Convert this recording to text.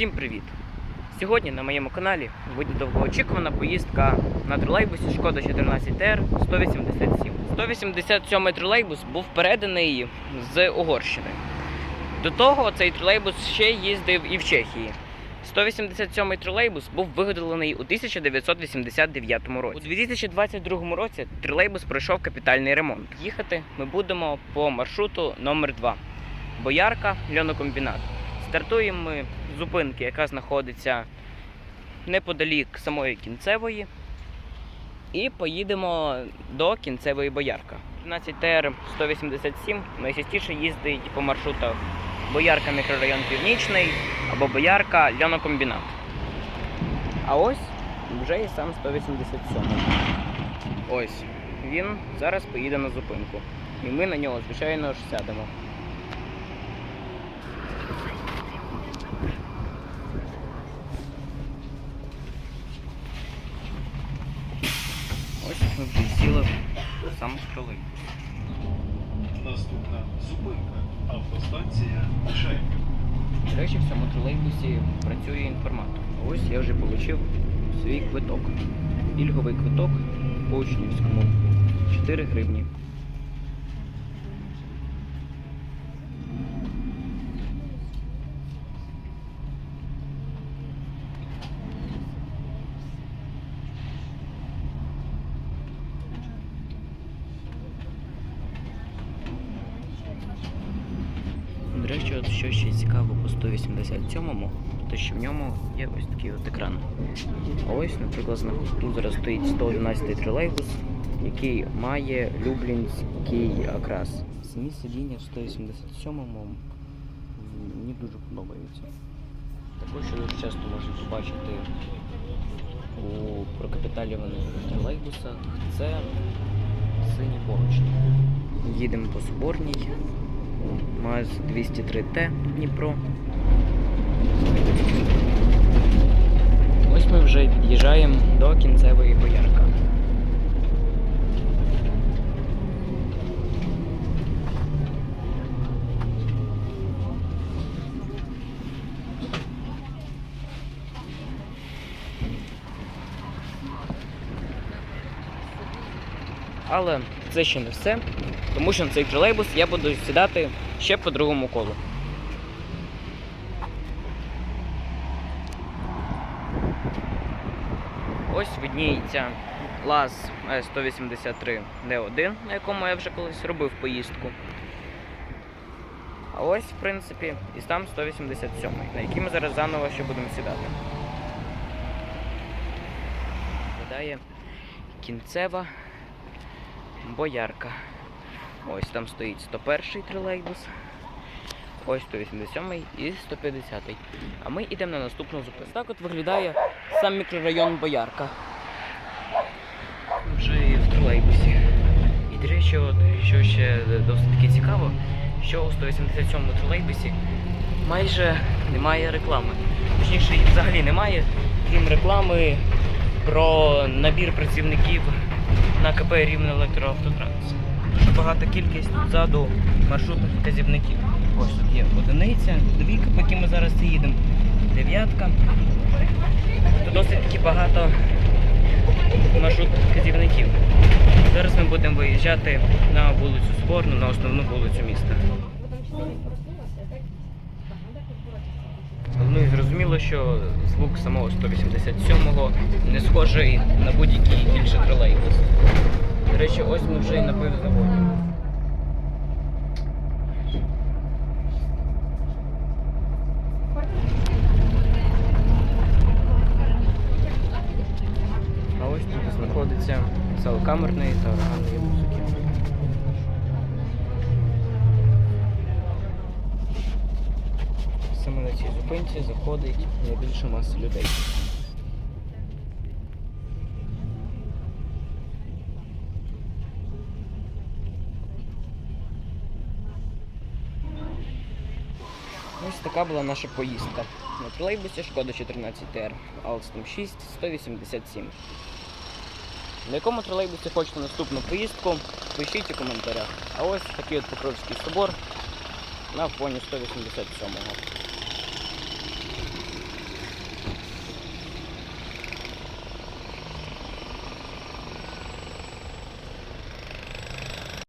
Всім привіт! Сьогодні на моєму каналі буде довгоочікувана поїздка на тролейбусі Шкода 14 ТР 187. 187 тролейбус був переданий з Угорщини. До того цей тролейбус ще їздив і в Чехії. 187 тролейбус був виготовлений у 1989 році. У 2022 році тролейбус пройшов капітальний ремонт. Їхати ми будемо по маршруту номер 2 Боярка льонокомбінат. Стартуємо ми з зупинки, яка знаходиться неподалік самої кінцевої. І поїдемо до кінцевої боярка. 15 ТР 187 найчастіше їздить по маршрутах Боярка мікрорайон Північний або Боярка льонокомбінат. А ось вже і сам 187. Ось він зараз поїде на зупинку. І ми на нього, звичайно ж, сядемо. Ось ми вже сіли в сам тролейбус. Наступна зупинка. Автостанція Шайка. До речі, в цьому тролейбусі працює інформатор. Ось я вже отримав свій квиток. Пільговий квиток по учнівському. 4 гривні. От що ще цікаво по 187-му, то що в ньому є ось такий от екран. Ось, наприклад, тут зараз стоїть 111 тролейбус, який має люблінський окрас. Самі сидіння в 187-му мені дуже подобаються. Також дуже часто можна побачити у прокапіталюваних тролейбусах, це сині поручні. Їдемо по Соборній. МАЗ 203Т Дніпро. Ось ми вже під'їжджаємо до кінцевої боярка. Але це ще не все, тому що на цей тролейбус я буду сідати ще по другому колу. Ось видніється ЛАЗ С-183 Д1, на якому я вже колись робив поїздку. А ось, в принципі, і сам 187, на який ми зараз заново ще будемо сідати. Виглядає кінцева боярка. Ось там стоїть 101 тролейбус. Ось 187 і 150. А ми йдемо на наступну зупинку. Так от виглядає сам мікрорайон Боярка. Вже і в тролейбусі. І до речі, от, що ще досить таки цікаво, що у 187 тролейбусі майже немає реклами. Точніше, її взагалі немає, крім реклами про набір працівників на КП Рівне електроавтотранс. Багата кількість ззаду маршрутних вказівників. Ось тут є одиниця, двійка, по якій ми зараз їдемо, дев'ятка. Тут досить таки багато маршрутних вказівників. Зараз ми будемо виїжджати на вулицю Соборну, на основну вулицю міста. Ну і зрозуміло, що звук самого 187-го не схожий на будь-який інший тролейбус. До речі, ось ми вже і на пивзаводі. А ось тут знаходиться зал та органної музики. Саме на цій зупинці заходить найбільша маса людей. Ось така була наша поїздка. На тролейбусі Шкода 14 ТР, Алстом 6, 187. На якому тролейбусі хочете наступну поїздку, пишіть у коментарях. А ось такий от Покровський собор на фоні 187-го.